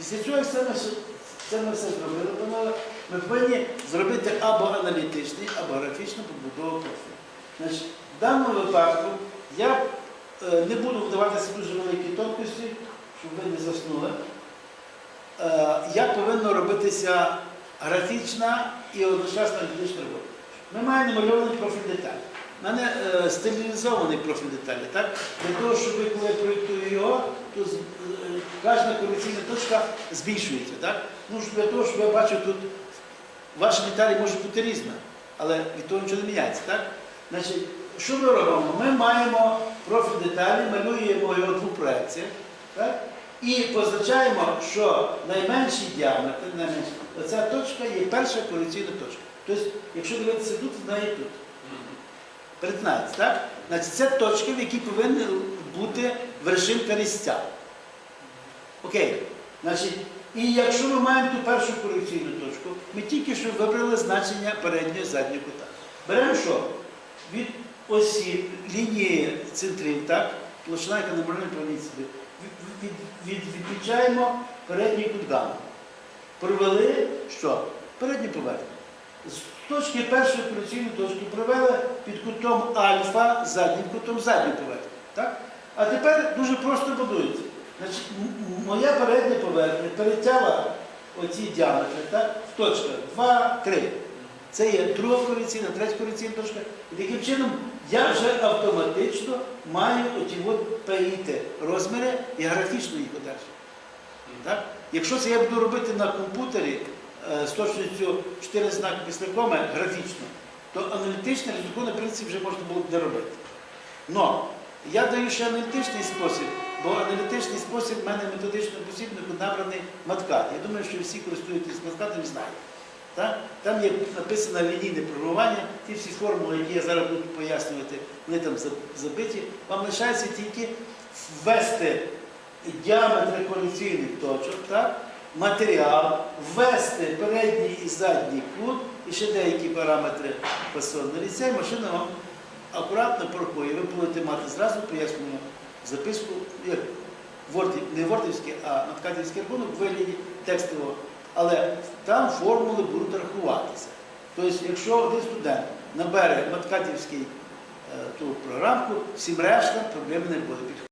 Після цього, це ми, все- це ми все зробили, панове, ми повинні зробити або аналітичний, або графічну побудову профілю. Значить, в даному випадку я е, не буду вдаватися дуже великі тонкості, щоб ви не заснули. Е, як повинна робитися графічна і одночасна аналітична робота. Ми маємо намальований профіль деталі. У мене е, стилізований профіль деталі. Так? Для того, щоб коли я проєктую його, то е, кожна корекційна точка збільшується. Так? Ну, для того, щоб я бачив тут, ваші деталі можуть бути різні, але від того нічого не міняється. Так? Значить, що ми робимо? Ми маємо профіль деталі, малюємо його дву проекціях. Так? І позначаємо, що найменший діаметр, найменший, оця точка є перша корекційна точка. Тобто, якщо дивитися тут, вона є тут. Перетинається, так? Значить, це точки, в які повинна бути вершинка різця. Окей. Значить, і якщо ми маємо ту першу корекційну точку, ми тільки що вибрали значення переднього і заднього кута. Беремо що? Від осі лінії центрів, так? Площина, яка від, від, відмічаємо передній кут гамма. Провели що? Передню поверхню. З точки першої корекційної точки провели під кутом альфа, заднім кутом задню поверхню. Так? А тепер дуже просто будується. Значить, моя передня поверхня перетяла оці діаметри так? в точках 2, 3. Це є друга корекційна, третя корекційна точка. І таким чином я вже автоматично маю оті от ПІТ розміри і графічно їх одержу. Так? Якщо це я буду робити на комп'ютері з точністю 4 знаки після коми графічно, то аналітичний результат, в принципі, вже можна було б не робити. Но я даю ще аналітичний спосіб, бо аналітичний спосіб в мене методично посібнику набраний маткат. Я думаю, що всі користуєтесь маткатом і. Так? Там є написано лінійне програмування, ті всі формули, які я зараз буду пояснювати, вони там забиті. Вам лишається тільки ввести діаметри корекційних точок, так? Матеріал, ввести передній і задній кут і ще деякі параметри фасонного ліця, і машина вам акуратно порахує. Ви будете мати зразу пояснювальну записку, Ворді, не вордівський, а надкатівський рахунок в вигляді текстового. Але там формули будуть рахуватися. Тобто, якщо один студент набере маткатівський е, програмку, всім решта проблем не буде.